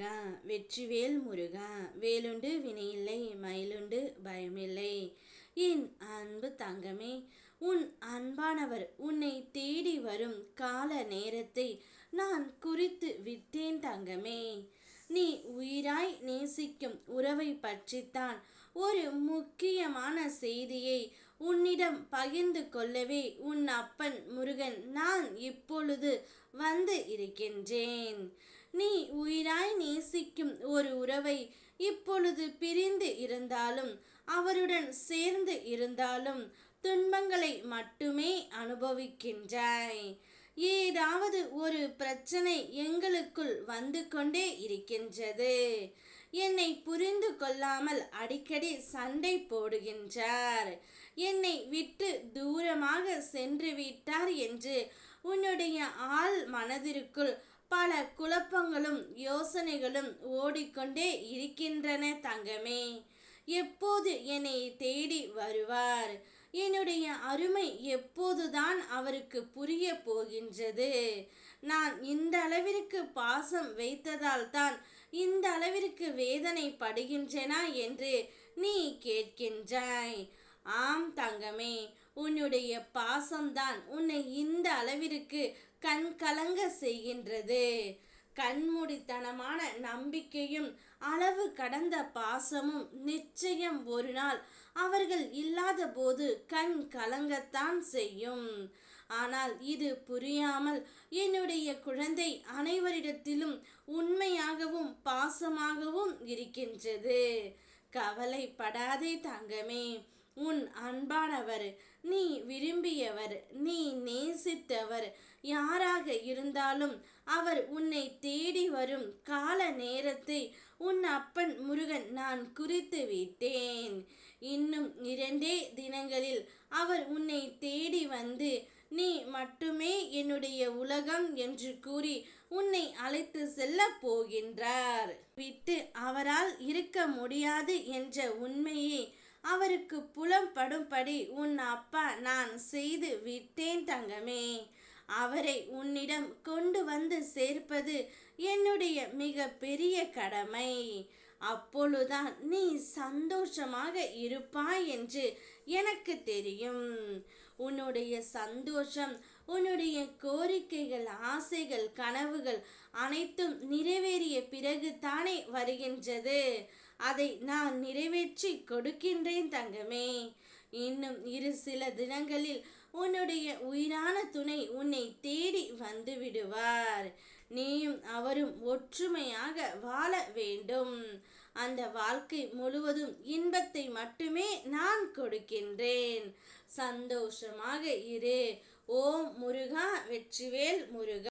முருகா வெற்றிவேல் முருகா வேலுண்டு வினையில்லை மயிலுண்டு பயமில்லை. என் அன்பு தங்கமே உன் அன்பானவர் உன்னை தேடி வரும் கால நேரத்தை நான் குறித்து விட்டேன் தங்கமே. நீ உயிராய் நேசிக்கும் உறவை பற்றித்தான் ஒரு முக்கியமான செய்தியை உன்னிடம் பகிர்ந்து கொள்ளவே உன் அப்பன் முருகன் நான் இப்பொழுது வந்து இருக்கின்றேன். நீ உயிராய் நேசிக்கும் ஒரு உறவை இப்பொழுது பிரிந்து இருந்தாலும் அவருடன் சேர்ந்து இருந்தாலும் துன்பங்களை மட்டுமே அனுபவிக்கின்றாய். ஏதாவது ஒரு பிரச்சனை எங்களுக்குள் வந்து கொண்டே இருக்கின்றது. என்னை புரிந்து கொள்ளாமல் அடிக்கடி சண்டை போடுகின்றார். என்னை விட்டு தூரமாக சென்று விட்டார் என்று உன்னுடைய ஆள் மனதிற்குள் பல குழப்பங்களும் யோசனைகளும் ஓடிக்கொண்டே இருக்கின்றன தங்கமே. எப்போது என்னை தேடி வருவார்? என்னுடைய அருமை எப்போதுதான் அவருக்கு புரிய போகின்றது. நான் இந்த அளவிற்கு பாசம் வைத்ததால் தான் இந்த அளவிற்கு வேதனை படுகின்றனா என்று நீ கேட்கின்றாய். ஆம் தங்கமே உன்னுடைய பாசம்தான் உன்னை இந்த அளவிற்கு கண் கலங்க செய்கின்றது. கண்மூடித்தனமான நம்பிக்கையும் அளவு கடந்த பாசமும் நிச்சயம் ஒரு நாள் அவர்கள் இல்லாத போது கண் கலங்கத்தான் செய்யும். ஆனால் இது புரியாமல் என்னுடைய குழந்தை அனைவரிடத்திலும் உண்மையாகவும் பாசமாகவும் இருக்கின்றது. கவலைப்படாதே தங்கமே. உன் அன்பானவர் நீ விரும்பியவர் நீ நேசித்தவர். யாராக இருந்தாலும் அவர் உன்னை தேடி வரும் கால நேரத்தை உன் அப்பன் முருகன் நான் குறித்து விட்டேன். இன்னும் இரண்டே தினங்களில் அவர் உன்னை தேடி வந்து நீ மட்டுமே என்னுடைய உலகம் என்று கூறி உன்னை அழைத்து செல்ல போகின்றார். விட்டு அவரால் இருக்க முடியாது என்ற உண்மையை அவருக்கு புலம்படும்படி உன் அப்பா நான் செய்து விட்டேன் தங்கமே. அவரை உன்னிடம் கொண்டு வந்து சேர்ப்பது என்னுடைய மிக பெரிய கடமை. அப்பொழுதுதான் நீ சந்தோஷமாக இருப்பாய் என்று எனக்கு தெரியும். உன்னுடைய சந்தோஷம் உன்னுடைய கோரிக்கைகள் ஆசைகள் கனவுகள் அனைத்தும் நிறைவேறிய பிறகு தானே வருகின்றது. அதை நான் நிறைவேற்றி கொடுக்கின்றேன் தங்கமே. இன்னும் இரு சில தினங்களில் உன்னுடைய உயிரான துணை உன்னை தேடி வந்து விடுவார். நீயும் அவரும் ஒற்றுமையாக வாழ வேண்டும். அந்த வாழ்க்கை முழுவதும் இன்பத்தை மட்டுமே நான் கொடுக்கின்றேன். சந்தோஷமாக இரு. ஓம் முருகா வெற்றிவேல் முருகா.